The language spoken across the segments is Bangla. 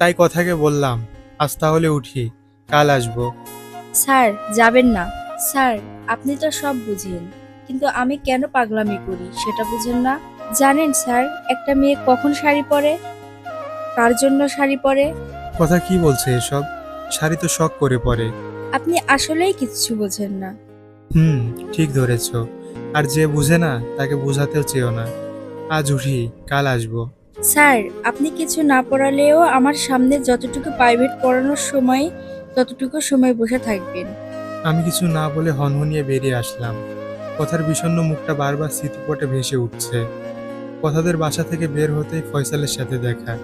তাই কথাকে বললাম আজ তাহলে উঠি কাল আসব। স্যার যাবেন না। স্যার আপনি তো সব বুঝেন কিন্তু আমি কেন পাগলামি করি সেটা বুঝেন না। জানেন স্যার একটা মেয়ে কখন শাড়ি পরে? কার জন্য শাড়ি পরে? কথা কি বলছে এসব? শাড়ি তো শখ করে পরে। আপনি আসলেই কিচ্ছু বোঝেন না। হুম ঠিক ধরেছ। আর যে বুঝে না তাকে বোঝাতেও চেয়েও না। আজ উঠি কাল আসব। স্যার, আপনি কিছু না পড়ালেও আমার সামনে যতটুকু প্রাইভেট পড়ানোর সময়, ততটুকু সময় বসে থাকবেন। আমি কিছু না বলে হনহনিয়ে বেরিয়ে আসলাম। কথার বিষণ্ণ মুখটা বারবার স্মৃতিপটে ভেসে উঠছে। কথাদের বাসা থেকে বের হতেই ফয়সালের সাথে দেখা।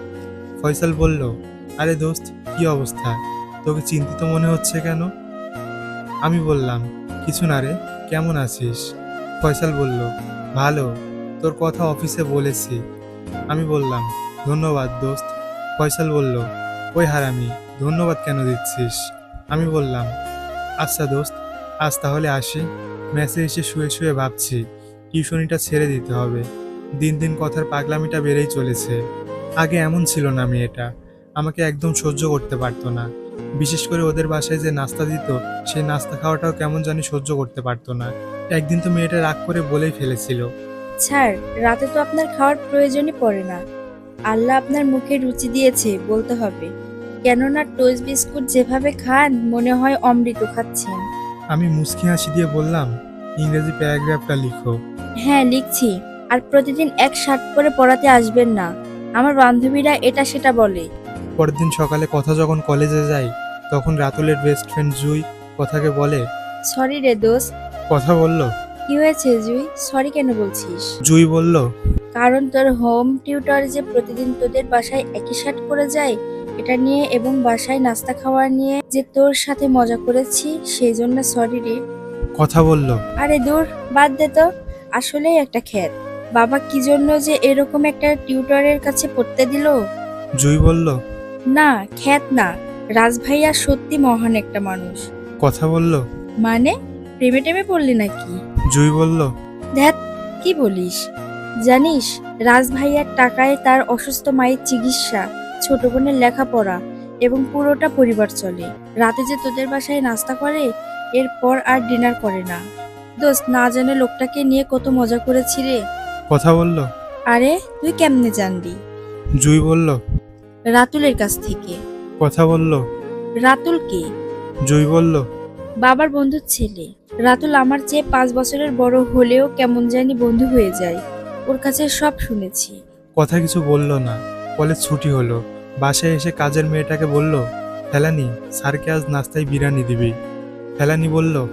ফয়সাল বলল, আরে দোস্ত, কি অবস্থা? তোকে চিন্তিত মনে হচ্ছে কেন? আমি বললাম, কিছু না রে, কেমন আছিস? ফয়সাল বলল, ভালো। তোর কথা অফিসে বলেছি। আমি বললাম, ধন্যবাদ দোস্ত। ফয়সাল বলল, ওই হারামি, ধন্যবাদ কেন দিচ্ছিস? আমি বললাম আচ্ছা দোস্ত, আজ তাহলে আসি। মেসে এসে শুয়ে শুয়ে ভাবছি, টিউশনিটা ছেড়ে দিতে হবে। দিন দিন কথার পাগলামিটা বেড়েই চলেছে। আগে এমন ছিল না মেয়েটা, আমাকে একদম সহ্য করতে পারতো না। বিশেষ করে ওদের বাসায় যে নাস্তা দিত, সেই নাস্তা খাওয়াটাও কেমন জানি সহ্য করতে পারতো না। একদিন তো মেয়েটা রাগ করে বলেই ফেলেছিল স্যার রাতে তো আপনার খাওয়ার প্রয়োজনই পড়ে না। আল্লাহ আপনার মুখে রুচি দিয়েছে বলতে হবে। কেননা টোস্ট বিস্কুট যেভাবে খান মনে হয় অমৃত খাচ্ছেন। আমি মুচকি হাসি দিয়ে বললাম ইংরেজি প্যারাগ্রাফটা লিখো। হ্যাঁ লিখছি। আর প্রতিদিন এক শার্ট পরে পড়াতে আসবেন না। আমার বান্ধবীরা এটা সেটা বলে। পরের দিন সকালে কথা যখন কলেজে যাই তখন রাতুলের বেস্ট ফ্রেন্ড জুই কথাকে বলে সরি রে দোস্ত। কথা বলল? কি হয়েছে জুই? সরি কেন বলছিস? জুই বলল কারণ তোর হোম টিউটর যে প্রতিদিন তোদের বাসায় একই শার্ট করে যায় এটা নিয়ে এবং বাসায় নাস্তা খাওয়া নিয়ে যে তোর সাথে মজা করেছি সেই জন্য সরি রে। কথা বলল। আরে দূর বাদ দে তো। আসলেই একটা খ্যাত। বাবা কি জন্য যে এরকম একটা টিউটরের কাছে পড়তে দিল? জুই বলল না খ্যাত না। রাজ ভাইয়া সত্যি মহান একটা মানুষ। কথা বলল। মানে? প্রেমে টেমে পড়লি নাকি? জুই বলল দেখ কি বলিস? জানিস রাজ ভাইয়ার টাকায় তার অসুস্থ মায়ের চিকিৎসা ছোট বোনের লেখাপড়া এবং পুরোটা পরিবার চলে। রাতে যে তোদের বাসায় নাস্তা করে এরপর আর ডিনার করে না। দোস্ত না জানে লোকটাকে নিয়ে কত মজা করেছি রে। কথা বলল। আরে তুই কেমনে জানলি? জুই বলল রাতুলের কাছ থেকে। কথা বলল। রাতুল কে? জুই বলল বাবার বন্ধুর ছেলে। রাতুল আমার চেয়ে পাঁচ বছরের বড় হলেও কেমন জানি বন্ধু হয়ে যায়। ওর কাছে সব শুনেছি। কথা কিছু বলল না। কলেজ ছুটি হলো। বাসায় এসে কাজের মেয়েটাকে বলল ফেলানি স্যারকে আজ নাস্তায় বিরিয়ানি দিবি। ফেলানি বলল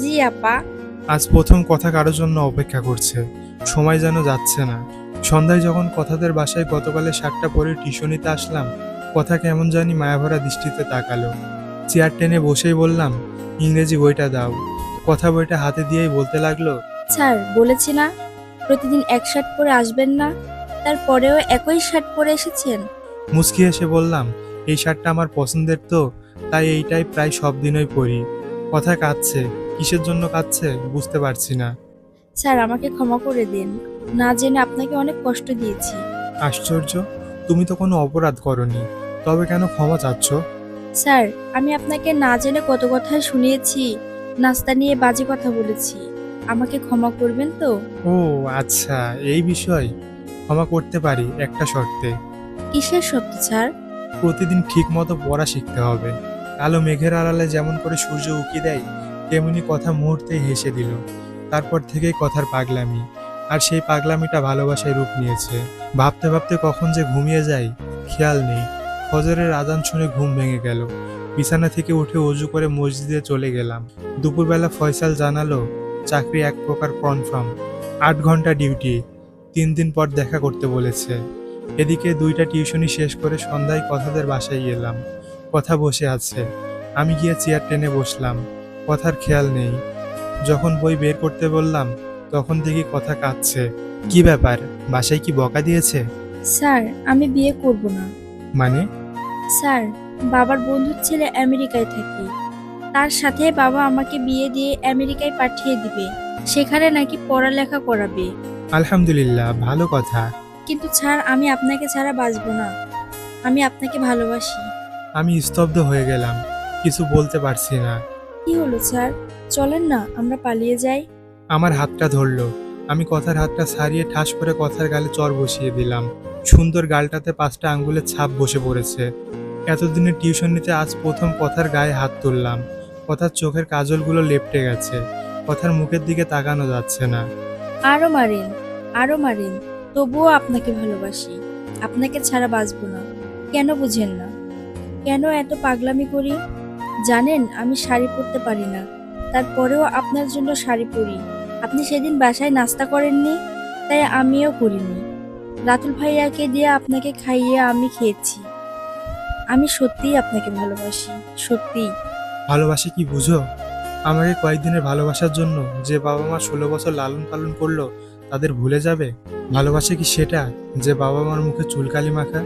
জি আপা। আজ প্রথম কথা কারোর জন্য অপেক্ষা করছে। সময় যেন যাচ্ছে না। সন্ধ্যায় যখন কথাদের বাসায় গতকালে শাকটা পরে টিউশনিতে আসলাম কথা কেমন জানি মায়াভরা দৃষ্টিতে তাকালো। চেয়ার টেনে বসেই বললাম ইংরেজি বইটা দাও। কথা বইটা হাতে দিয়েই বলতে লাগল স্যার বলেছি না। প্রতিদিন এক শার্ট পরে আসবেন না। তারপরেও একই শার্ট পরে এসেছেন। মুচকি এসে বললাম এই শার্টটা আমার পছন্দের তো তাই এইটাই প্রায় সব দিনই পরি। কথা কাঁদছে কিসের জন্য কাঁদছে বুঝতে পারছি না। স্যার আমাকে ক্ষমা করে দিন। না জেনে আপনাকে অনেক কষ্ট দিয়েছি। আশ্চর্য তুমি তো কোনো অপরাধ করনি। তবে কেন ক্ষমা চাচ্ছ? স্যার আমি আপনাকে না জেনে কত কথাই শুনিয়েছি। নাস্তা নিয়ে বাজে কথা বলেছি। আমাকে ক্ষমা করবেন তো? ও আচ্ছা এই বিষয় ক্ষমা করতে পারি একটা শর্তে। কিসের সত্য স্যার? প্রতিদিন ঠিক মতো পড়া শিখতে হবে। কালো মেঘের আড়ালে যেমন করে সূর্য উকি দেয় তেমনি কথা মুহূর্তে হেসে দিল। তারপর থেকেই কথার পাগলামি। আর সেই পাগলামিটা ভালোবাসায় রূপ নিয়েছে। ভাবতে ভাবতে কখন যে ঘুমিয়ে যাই খেয়াল নেই। ফজরের আজান শুনে ঘুম ভেঙে গেল। বিছানা থেকে উঠে অজু করে মসজিদে চলে গেলাম। দুপুরবেলা ফয়সাল জানালো চাকরি এক প্রকার কনফার্ম আট ঘণ্টা ডিউটি তিন দিন পর দেখা করতে বলেছে। এদিকে দুইটা টিউশনি শেষ করে সন্ধ্যায় কথাদের বাসায় এলাম কথা বসে আছে। আমি গিয়ে চেয়ার টেনে বসলাম। কথার খেয়াল নেই। যখন বই বের করতে বললাম তখন দেখি কথা কাঁদছে। কি ব্যাপার? বাসায় কি বকা দিয়েছে? স্যার আমি বিয়ে করব না। মানে? স্যার বাবার বন্ধুর ছেলে আমেরিকায় থাকে। তার সাথে বাবা আমাকে বিয়ে দিয়ে আমেরিকায় পাঠিয়ে দিবে। সেখানে নাকি পড়ালেখা করাবে। আলহামদুলিল্লাহ ভালো কথা। কিন্তু স্যার আমি আপনাকে ছাড়া বাঁচবো না। আমি আপনাকে ভালোবাসি। আমি স্তব্ধ হয়ে গেলাম। কিছু বলতে পারছি না। কি হলো স্যার? চলেন না আমরা পালিয়ে যাই। আমার হাতটা ধরলো। আমি কথার হাতটা ছাড়িয়ে ঠাস করে কথার গালে চর বসিয়ে দিলাম। সুন্দর গালটাতে পাঁচটা আঙ্গুলের ছাপ বসে পড়েছে। এতদিনের টিউশন নিতে আজ প্রথম কথার গায়ে হাত তুললাম। কথার চোখের কাজলগুলো লেপটে গেছে। কথার মুখের দিকে তাকানো যাচ্ছে না। আরও মারেন আরও মারেন, তবুও আপনাকে ভালোবাসি। আপনাকে ছাড়া বাঁচবো না। কেন বুঝেন না? কেন এত পাগলামি করি? জানেন, আমি শাড়ি পরতে পারি না। তারপরেও আপনার জন্য শাড়ি পরি। আপনি সেদিন বাসায় নাস্তা করেননি? তাই আমিও করিনি। রাতুল ভাইয়াকে দিয়ে আপনাকে খাইয়ে আমি খেয়েছি। আমি সত্যিই আপনাকে ভালোবাসি, সত্যিই। ভালোবাসি কি বুঝো? আমাকে কয়েকদিনের ভালোবাসার জন্য যে বাবা মা ষোলো বছর লালন পালন করল, তাদের ভুলে যাবে? ভালোবাসে কি সেটা, যে বাবা মার মুখে চুলকালি মাখা?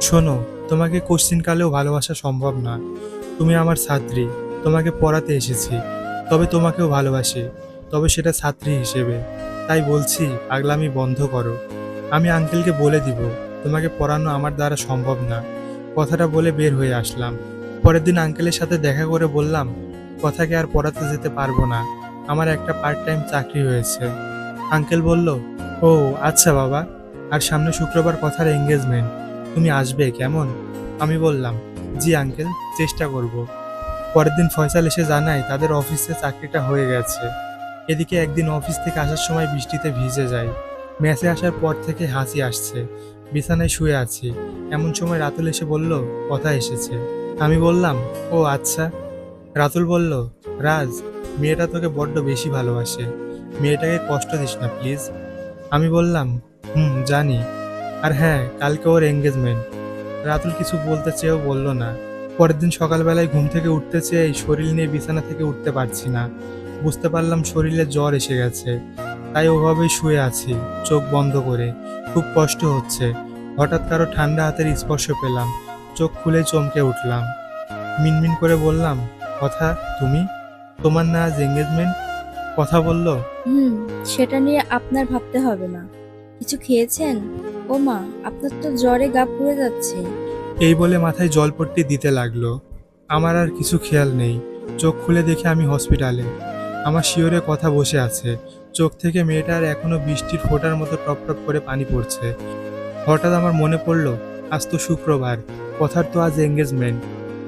শোনো, তোমাকে কোশ্চিনকালেও ভালোবাসা সম্ভব না। তুমি আমার ছাত্রী, তোমাকে পড়াতে এসেছি, তবে তোমাকেও ভালোবাসি, তবে সেটা ছাত্রী হিসেবে। তাই বলছি, পাগলামি বন্ধ করো। আমি আঙ্কেলকে বলে দিব, তোমাকে পড়ানো আমার দ্বারা সম্ভব না। কথাটা বলে বের হয়ে আসলাম। পরের দিন আঙ্কেলের সাথে দেখা করে বললাম, কথাকে আর পড়াতে যেতে পারব না। আমার একটা পার্ট টাইম চাকরি হয়েছে। আঙ্কেল বলল, ও আচ্ছা বাবা। আর সামনে শুক্রবার কথার এঙ্গেজমেন্ট তুমি আসবে, কেমন? আমি বললাম, জি আঙ্কেল চেষ্টা করব। পরের দিন ফয়সাল এসে জানায়, তাদের অফিসে চাকরিটা হয়ে গেছে। এদিকে একদিন অফিস থেকে আসার সময় বৃষ্টিতে ভিজে যাই ম্যাচে আসার পর থেকে হাসি আসছে। বিছানায় শুয়ে আছি। এমন সময় রাতুল এসে বলল, কথা এসেছে। আমি বললাম, ও আচ্ছা। রাতুল বলল, রাজ, মেয়েটা তোকে বড্ড বেশি ভালোবাসে। মেয়েটাকে কষ্ট দিস না, প্লিজ। আমি বললাম, হুম, জানি। আর হ্যাঁ কালকে ওর এঙ্গেজমেন্ট রাতুল কিছু বলতে চেয়েও বলল না। পরের দিন সকালবেলায় ঘুম থেকে উঠতে চেয়ে শরীর নিয়ে বিছানা থেকে উঠতে পারছি না। বুঝতে পারলাম শরীরে জ্বর এসে গেছে। তাই ওভাবেই শুয়ে আছি চোখ বন্ধ করে। খুব কষ্ট হচ্ছে। হঠাৎ কারও ঠান্ডা হাতের স্পর্শ পেলাম। চোখ খুলে চমকে উঠলাম। মিনমিন করে বললাম কথা তুমি? তোমার না আজ এঙ্গেজমেন্ট কথা বলল হুম সেটা নিয়ে আপনার ভাবতে হবে না। কিছু খেয়েছেন? ও মা আপনার তো জ্বরে গা পুড়ে যাচ্ছে। এই বলে মাথায় জলপট্টি দিতে লাগল। আমার আর কিছু খেয়াল নেই। চোখ খুলে দেখে আমি হসপিটালে আমার শিওরে কথা বসে আছে। চোখ থেকে মেয়েটার এখনও বৃষ্টির ফোঁটার মতো টপ টপ করে পানি পড়ছে। হঠাৎ আমার মনে পড়ল, আজ তো শুক্রবার, কথার তো আজ এঙ্গেজমেন্ট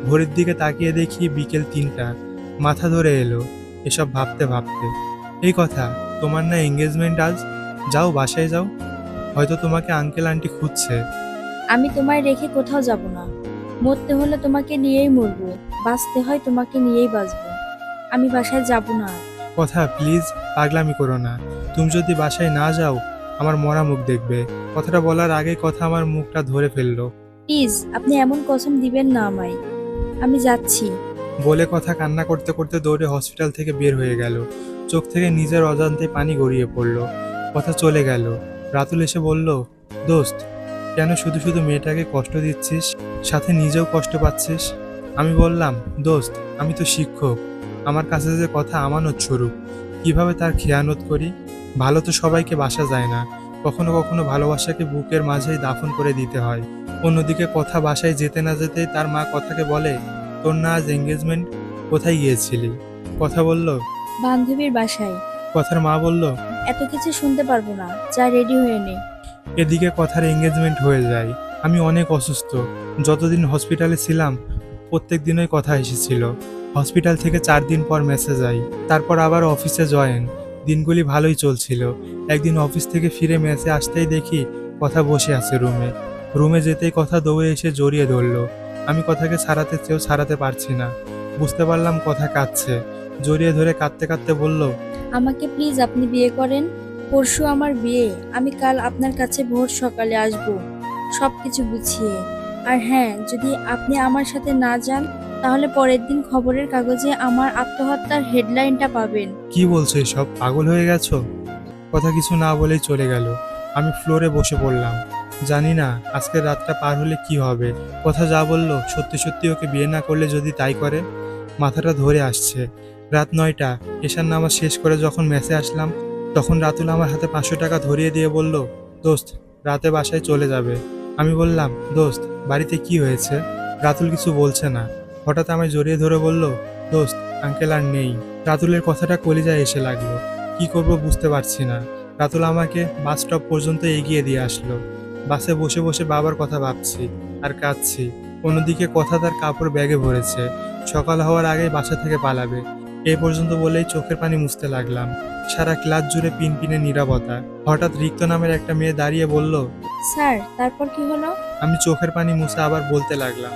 ভোরের দিকে তাকিয়ে দেখি বিকেল তিনটা, মাথা ধরে এলো এসব ভাবতে ভাবতে। এই কথা, তোমার না এঙ্গেজমেন্ট আজ? যাও, বাসায় যাও। হয়তো তোমাকে আঙ্কেল আন্টি খুঁজছে। আমি তোমায় রেখে কোথাও যাব না। মরতে হলে তোমাকে নিয়েই মরবো, বাঁচতে হয় তোমাকে নিয়েই বাঁচবো। আমি বাসায় যাব না। কথা প্লিজ পাগলামি করো না। তুমি যদি বাসায় না যাও আমার মরা মুখ দেখবে। কথাটা বলার আগে কথা আমার মুখটা ধরে ফেলল। প্লিজ আপনি এমন কসম দিবেন না আমায়। আমি যাচ্ছি। বলে কথা কান্না করতে করতে দৌড়ে হসপিটাল থেকে বের হয়ে গেল। চোখ থেকে নিজের অজান্তে পানি গড়িয়ে পড়ল। কথা চলে গেল। রাতুল এসে বলল দোস্ত কেন শুধু শুধু মেয়েটাকে কষ্ট দিচ্ছিস? সাথে নিজেও কষ্ট পাচ্ছিস? আমি বললাম দোস্ত আমি তো শিক্ষক। আমার কাছে যে কথা আমানত স্বরূপ কীভাবে তার খেয়ানত করি? ভালো তো সবাইকে বাসা যায় না। কখনো কখনো ভালোবাসাকে বুকের মাঝেই দাফন করে দিতে হয়। অন্যদিকে কথা বাসায় যেতে না যেতেই তার মা কথাকে বলে তোর না আজ এঙ্গেজমেন্ট কোথায় গিয়েছিলি? কথা বলল। বান্ধবীর বাসায়। কথার মা বলল এত কিছু শুনতে পারব না যা রেডি হয়ে নে। এদিকে কথার এঙ্গেজমেন্ট হয়ে যায়। আমি অনেক অসুস্থ। যতদিন হসপিটালে ছিলাম প্রত্যেক দিনই কথা এসেছিল। হসপিটাল থেকে চার দিন পর মেসেজ আই। তারপর আবার অফিসে জয়েন। দিনগুলি ভালোই চলছিল। একদিন অফিস থেকে ফিরে মেসে আসতেই দেখি কথা বসে আছে রুমে। রুমে যেতেই কথা দৌড়ে এসে জড়িয়ে ধরলো। আমি কথাকে ছাড়াতে চেয়েও ছাড়াতে পারছি না। বুঝতে পারলাম কথা কাঁদছে। জড়িয়ে ধরে কাঁদতে কাঁদতে বলল, আমাকে প্লিজ আপনি বিয়ে করেন। পরশু আমার বিয়ে। আমি কাল আপনার কাছে ভোর সকালে আসব। সব কিছু গুছিয়ে। আর হ্যাঁ যদি আপনি আমার সাথে না যান তাহলে পরের দিন খবরের কাগজে আমার আত্মহত্যার হেডলাইনটা পাবেন। কি বলছো এসব? পাগল হয়ে গেছো? কথা কিছু না বলেই চলে গেল। আমি ফ্লোরে বসে পড়লাম। জানি না, আজকের রাতটা পার হলে কি হবে? কথা যা বলল, সত্যি সত্যি ওকে বিয়ে না করলে যদি তাই করে? মাথাটা ধরে আসছে। রাত নয়টা, এশার নামাজ শেষ করে যখন মেসে আসলাম, তখন রাতুল আমার হাতে পাঁচশো টাকা ধরিয়ে দিয়ে বলল, দোস্ত, রাতে বাসায় চলে যাবে। আমি বললাম, দোস্ত, বাড়িতে কি হয়েছে? রাতুল কিছু বলছে না। হঠাৎ আমায় জড়িয়ে ধরে বলল দোস্ত আঙ্কেল আর নেই। রাতুলের কথাটা কলিজায় এসে লাগল। কি করব বুঝতে পারছি না। রাতুল আমাকে বাস স্টপ পর্যন্ত এগিয়ে দিয়ে আসলো। বাসে বসে বসে বাবার কথা ভাবছি আর কাঁদছি। অন্যদিকে কথা তার কাপড় ব্যাগে ভরেছে। সকাল হওয়ার আগে বাসা থেকে পালাবে। এই পর্যন্ত বলেই চোখের পানি মুছতে লাগলাম। সারা ক্লাস জুড়ে পিনপিনে নীরবতা। হঠাৎ রিক্ত নামের একটা মেয়ে দাঁড়িয়ে বলল স্যার তারপর কি হলো? আমি চোখের পানি মুছে আবার বলতে লাগলাম।